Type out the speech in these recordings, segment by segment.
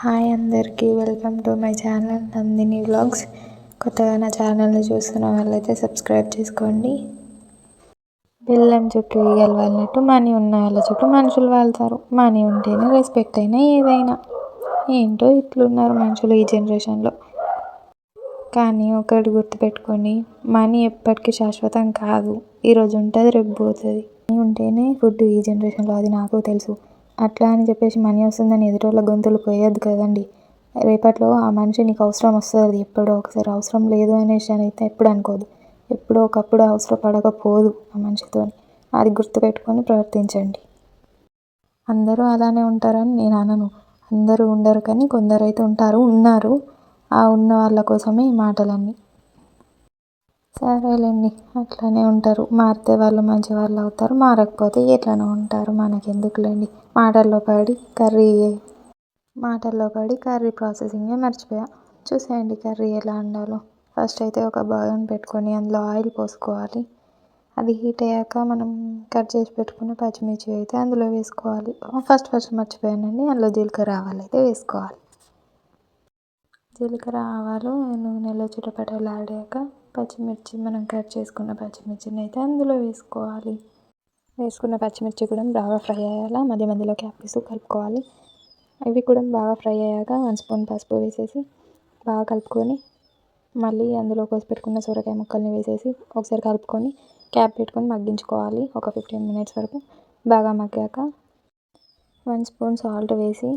Hi అందరికీ welcome to my channel Nandini vlogs. కొత్తగా నా ఛానల్ని చూస్తున్న వాళ్ళైతే సబ్స్క్రైబ్ చేసుకోండి. బెల్లం చుట్టూ ఈగలు వాళ్ళనట్టు మనీ ఉన్న వాళ్ళ చుట్టూ మనుషులు వాళ్తారు. మనీ ఉంటేనే రెస్పెక్ట్ అయినా ఏదైనా. ఏంటో ఇట్లున్నారు మనుషులు ఈ జనరేషన్లో. కానీ ఒకటి గుర్తుపెట్టుకొని మనీ ఎప్పటికీ శాశ్వతం కాదు. ఈరోజు ఉంటుంది రేపు పోతుంది. మనీ ఉంటేనే ఫుడ్ ఈ జనరేషన్లో అది నాకు తెలుసు. అట్లా అని చెప్పేసి మనీ వస్తుందని ఎదుటోళ్ళ గొంతులు కొయ్యొద్దు కదండి. రేపట్లో ఆ మనిషి నీకు అవసరం వస్తుంది. ఎప్పుడో ఒకసారి అవసరం లేదు అనేసి అని అయితే ఎప్పుడు అనుకోదు. ఎప్పుడో ఒకప్పుడు అవసరపడకపోదు ఆ మనిషితో అది గుర్తుపెట్టుకొని ప్రవర్తించండి. అందరూ అలానే ఉంటారని నేను అనను. అందరూ ఉండరు కానీ కొందరైతే ఉంటారు ఉన్నారు. ఆ ఉన్న వాళ్ళ కోసమే ఈ మాటలన్నీ. సరేలేండి అట్లానే ఉంటారు. మారితే వాళ్ళు మంచి వాళ్ళు అవుతారు మారకపోతే ఎట్లానే ఉంటారు. మనకెందుకులేండి. మాటల్లో పడి కర్రీ మాటల్లో పడి కర్రీ ప్రాసెసింగే మర్చిపోయా. చూసేయండి కర్రీ ఎలా వండాలో ఫస్ట్ అయితే ఒక బౌల్ పెట్టుకొని అందులో ఆయిల్ పోసుకోవాలి. అది హీట్ అయ్యాక మనం కట్ చేసి పెట్టుకున్న పచ్చిమిర్చి అయితే అందులో వేసుకోవాలి. ఫస్ట్ ఫస్ట్ మర్చిపోయానండి. అందులో జీలకర్ర ఆవాలు అయితే వేసుకోవాలి. జీలకర్ర ఆవాలు నూనెలో చిటపటలాడాక పచ్చిమిర్చి మనం కట్ చేసుకున్న పచ్చిమిర్చిని అయితే అందులో వేసుకోవాలి. వేసుకున్న పచ్చిమిర్చి కూడా బాగా ఫ్రై అయ్యాలా మధ్య మధ్యలో క్యాప్ కలుపుకోవాలి. ఇవి కూడా బాగా ఫ్రై అయ్యాక వన్ స్పూన్ పసుపు వేసేసి బాగా కలుపుకొని మళ్ళీ అందులో కోసి పెట్టుకున్న సొరకాయ ముక్కల్ని వేసేసి ఒకసారి కలుపుకొని క్యాప్ పెట్టుకొని మగ్గించుకోవాలి. ఒక ఫిఫ్టీన్ మినిట్స్ వరకు బాగా మగ్గాక వన్ స్పూన్ సాల్ట్ వేసి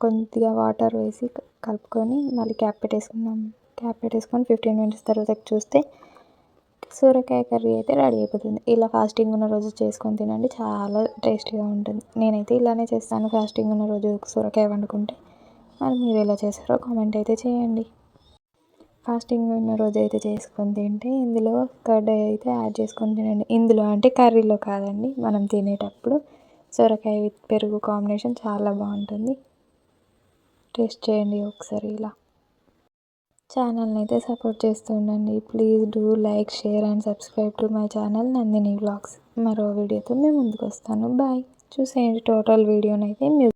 కొద్దిగా వాటర్ వేసి కలుపుకొని మళ్ళీ క్యాప్ పెట్టేసుకున్నాం క్యాప్ పెట్టేసుకొని ఫిఫ్టీన్ మినిట్స్ తర్వాత చూస్తే సొరకాయ కర్రీ అయితే రెడీ అయిపోతుంది. ఇలా ఫాస్టింగ్ ఉన్న రోజు చేసుకొని తినండి. చాలా టేస్టీగా ఉంటుంది. నేనైతే ఇలానే చేస్తాను ఫాస్టింగ్ ఉన్న రోజు సొరకాయ వండుకుంటే. మరి మీరు ఎలా చేస్తారో కామెంట్ అయితే చేయండి. ఫాస్టింగ్ ఉన్న రోజు అయితే చేసుకొని తింటే ఇందులో కర్డ్ అయితే యాడ్ చేసుకొని తినండి. ఇందులో అంటే కర్రీలో కాదండి. మనం తినేటప్పుడు సొరకాయ విత్ పెరుగు కాంబినేషన్ చాలా బాగుంటుంది. టేస్ట్ చేయండి ఒకసారి ఇలా. ఛానల్ని అయితే సపోర్ట్ చేస్తూ ఉండండి please do like share and subscribe to my channel Nandini vlogs. మరో వీడియోతో మేము ముందుకు వస్తాను బాయ్. చూసేయండి. టోటల్ వీడియోనైతే మీరు